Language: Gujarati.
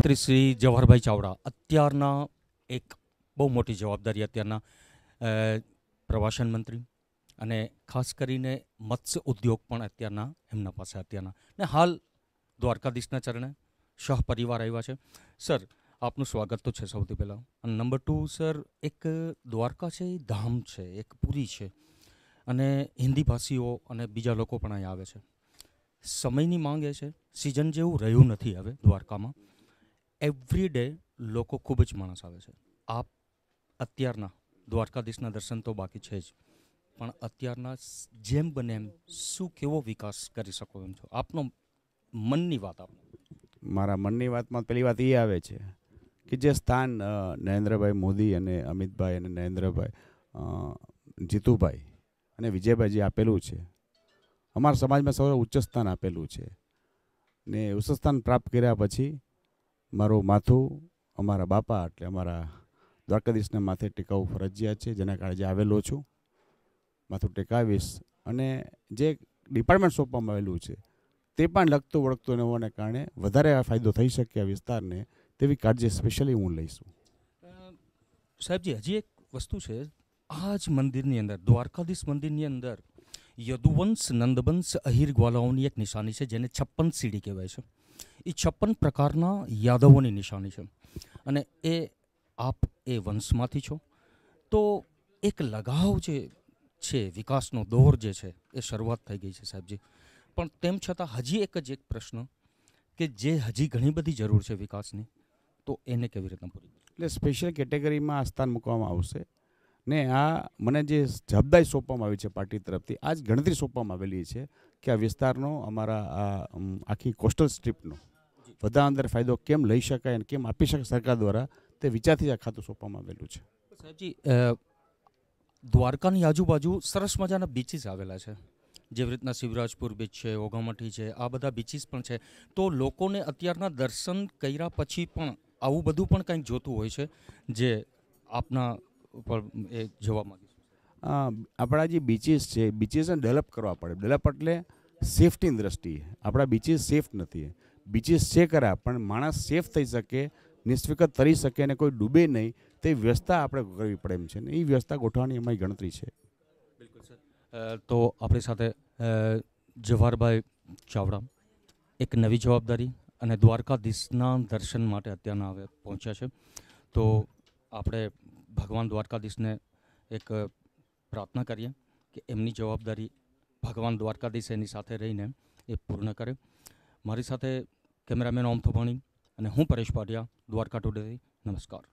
મંત્રી શ્રી જવાહરભાઈ ચાવડા, અત્યારના એક બહુ મોટી જવાબદારી અત્યારના પ્રવાસન મંત્રી અને ખાસ કરીને મત્સ્ય ઉદ્યોગ પણ અત્યારના એમના પાસે અત્યારના. ને હાલ દ્વારકાધીશના ચરણે શાહ પરિવાર આવ્યા છે. સર, આપનું સ્વાગત તો છે સૌથી પહેલાં. અને નંબર ટુ, સર, એક દ્વારકા છે એ ધામ છે, એક પુરી છે અને હિન્દી ભાષીઓ અને બીજા લોકો પણ અહીં આવે છે. સમયની માંગ એ છે. સિઝન જેવું રહ્યું નથી હવે દ્વારકામાં. એવરી ડે લોકો ખૂબ જ માણસ આવે છે. આપ અત્યારના દ્વારકાધીશના દર્શન તો બાકી છે જ, પણ અત્યારના જેમ બને એમ શું કેવો વિકાસ કરી શકો એમ છો? આપનો મનની વાત આપો. મારા મનની વાતમાં પહેલી વાત એ આવે છે કે જે સ્થાન નરેન્દ્રભાઈ મોદી અને અમિતભાઈ અને નરેન્દ્રભાઈ જીતુભાઈ અને વિજયભાઈ જે આપેલું છે. અમારા સમાજમાં સૌથી ઉચ્ચ સ્થાન આપેલું છે. ને ઉચ્ચ સ્થાન પ્રાપ્ત કર્યા પછી મારું માથું અમારા બાપા એટલે અમારા દ્વારકાધીશના માથે ટેકાવું ફરજિયાત છે. જેના કારણે આવેલો છું. માથું ટેકાવીશ અને જે ડિપાર્ટમેન્ટ સોંપવામાં આવેલું છે તે પણ લગતું વળગતું ન હોવાને કારણે વધારે ફાયદો થઈ શકે આ વિસ્તારને તેવી કાળજી સ્પેશિયલી હું લઈશું. સાહેબજી, હજી એક વસ્તુ છે. આ જ મંદિરની અંદર, દ્વારકાધીશ મંદિરની અંદર યદુવંશ નંદવંશ અહીર ગ્વાલાઓની એક નિશાની છે, જેને છપ્પન સીડી કહેવાય છે. એ છપ્પન પ્રકારના યાદવોની નિશાની છે. અને એ આપ એ વંશમાંથી છો. તો એક લગાવ જે છે, વિકાસનો દોર જે છે, એ શરૂઆત થઈ ગઈ છે, સાહેબજી. પણ તેમ છતાં હજી એક જ એક પ્રશ્ન કે જે હજી ઘણી બધી જરૂર છે વિકાસની, તો એને કેવી રીતના પૂરી એટલે સ્પેશિયલ કેટેગરીમાં આ સ્થાન મૂકવામાં આવશે. ને આ મને જે જવાબદારી સોંપવામાં આવી છે પાર્ટી તરફથી આ જ ગણતરી સોંપવામાં આવેલી છે કે આ વિસ્તારનો અમારા આ આખી કોસ્ટલ સ્ટ્રીપનો બધા અંદર ફાયદો કેમ લઈ શકાય અને કેમ આપી શકાય સરકાર દ્વારા તે વિચારથી આ ખાતું સોંપવામાં આવેલું છે. સાહેબજી દ્વારકાની આજુબાજુ સરસ મજાના બીચીસ આવેલા છે. જેવી રીતના શિવરાજપુર બીચ છે ઓઘામઠી છે આ બધા બીચીસ પણ છે. તો લોકોને અત્યારના દર્શન કર્યા પછી પણ આવું બધું પણ કંઈક જોતું હોય છે જે આપના ઉપર એ જોવા માગીશું. આપણા જે બીચીસ છે બીચીસને ડેવલપ કરવા પડે. ડેવલપ એટલે સેફટીની દ્રષ્ટિએ. આપણા બીચીસ સેફ નથી. બીચીસ છે ખરા પણ માણસ સેફ થઈ શકે નિષ્ફિકત તરી શકે અને કોઈ ડૂબે નહીં તે વ્યવસ્થા આપણે કરવી પડે એમ છે. ને એ વ્યવસ્થા ગોઠવવાની અમારી ગણતરી છે. બિલકુલ સર. તો આપણી સાથે જવાહરભાઈ ચાવડા એક નવી જવાબદારી અને દ્વારકાધીશના દર્શન માટે અત્યારના હવે પહોંચ્યા છે. તો આપણે ભગવાન દ્વારકાધીશને એક પ્રાર્થના કરીએ કે એમની જવાબદારી ભગવાન દ્વારકાધીશ એની સાથે રહીને એ પૂર્ણ કરે. મારી સાથે કેમેરામેન ઓમ થોભાણી અને હું પરેશ પાટિયા, દ્વારકા ટુડેથી. નમસ્કાર.